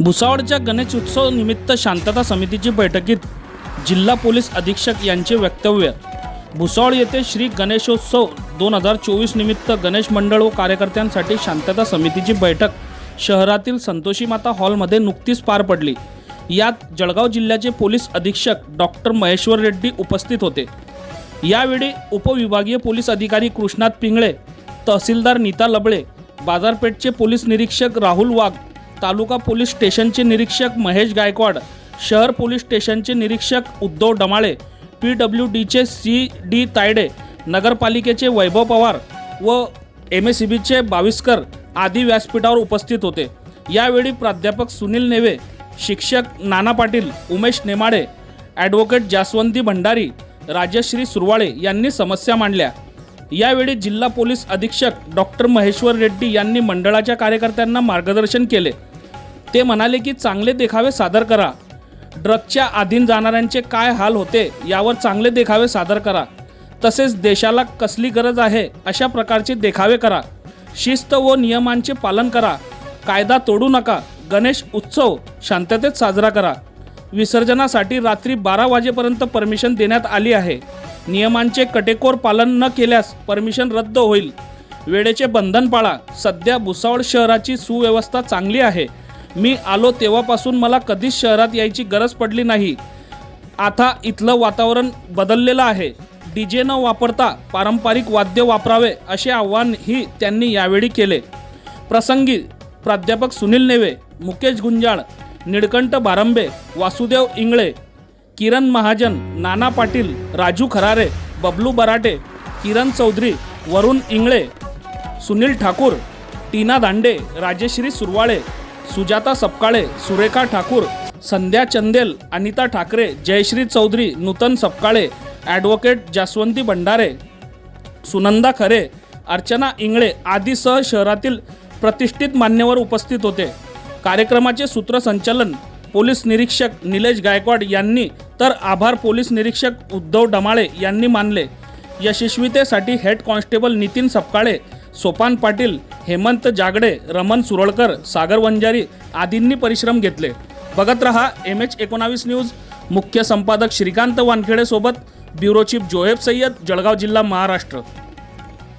भुसावळच्या गणेश उत्सव निमित्त शांतता समितीची बैठकीत जिल्हा पोलीस अधीक्षक यांचे वक्तव्य. भुसावळ येथे श्री गणेशोत्सव दोन हजार चोवीस निमित्त गणेश मंडळ व कार्यकर्त्यांसाठी शांतता समितीची बैठक शहरातील संतोषी माता हॉलमध्ये नुकतीच पार पडली. यात जळगाव जिल्ह्याचे पोलीस अधीक्षक डॉक्टर महेश्वर रेड्डी उपस्थित होते. यावेळी उपविभागीय पोलीस अधिकारी कृष्णात पिंगळे तहसीलदार नीता लबळे बाजारपेठचे पोलीस निरीक्षक राहुल वाघ तालुका पोलीस स्टेशनचे निरीक्षक महेश गायकवाड शहर पोलीस स्टेशनचे निरीक्षक उद्धव डमाळे पी डब्ल्यू डीचे सी डी तायडे नगरपालिकेचे वैभव पवार व एम एस सी बीचे बाविस्कर आदी व्यासपीठावर उपस्थित होते. यावेळी प्राध्यापक सुनील नेवे शिक्षक नाना पाटील उमेश नेमाडे ॲडव्होकेट जास्वंती भंडारी राजश्री सुरवाळे यांनी समस्या मांडल्या. यावेळी जिल्हा पोलीस अधीक्षक डॉक्टर महेश्वर रेड्डी यांनी मंडळाच्या कार्यकर्त्यांना मार्गदर्शन केले. ते म्हणाले की चांगले देखावे सादर करा. ड्रगच्या अधीन जाणाऱ्यांचे काय हाल होते यावर चांगले देखावे सादर करा. तसेच देशाला कसली गरज आहे अशा प्रकारचे देखावे करा. शिस्त व नियमांचे पालन करा. कायदा तोडू नका. गणेश उत्सव शांततेत साजरा करा. विसर्जनासाठी रात्री बारा वाजेपर्यंत परमिशन देण्यात आली आहे. नियमांचे कटेकोर पालन न केल्यास परमिशन रद्द होईल. वेळेचे बंधन पाळा. सध्या भुसावळ शहराची सुव्यवस्था चांगली आहे. मी आलो तेव्हापासून मला कधीच शहरात यायची गरज पडली नाही. आता इथलं वातावरण बदललेलं आहे. डी जे न वापरता पारंपरिक वाद्य वापरावे असे आव्हानही त्यांनी यावेळी केले. प्रसंगी प्राध्यापक सुनील नेवे मुकेश गुंजाळ निळकंठ बारंबे वासुदेव इंगळे किरण महाजन नाना पाटील राजू खरारे बबलू बराटे किरण चौधरी वरुण इंगळे सुनील ठाकूर टीना दांडे राजेश्री सुरवाळे सुजाता सपकाळे सुरेखा ठाकूर संध्या चंदेल अनिता ठाकरे जयश्री चौधरी नूतन सपकाळे ॲडव्होकेट जास्वंती भंडारे सुनंदा खरे अर्चना इंगळे आदीसह शहरातील प्रतिष्ठित मान्यवर उपस्थित होते. कार्यक्रमाचे सूत्रसंचालन पोलीस निरीक्षक निलेश गायकवाड यांनी तर आभार पोलीस निरीक्षक उद्धव डमाळे यांनी मानले. यशस्वीतेसाठी हेड कॉन्स्टेबल नितीन सपकाळे सोपान पाटील हेमंत जागडे रमन सुरळकर सागर वंजारी आदींनी परिश्रम घेतले. बघत रहा एम एच एकोणावीस न्यूज. मुख्य संपादक श्रीकांत वानखेडेसोबत ब्युरो चीफ जोहेब सय्यद जळगाव जिल्हा महाराष्ट्र.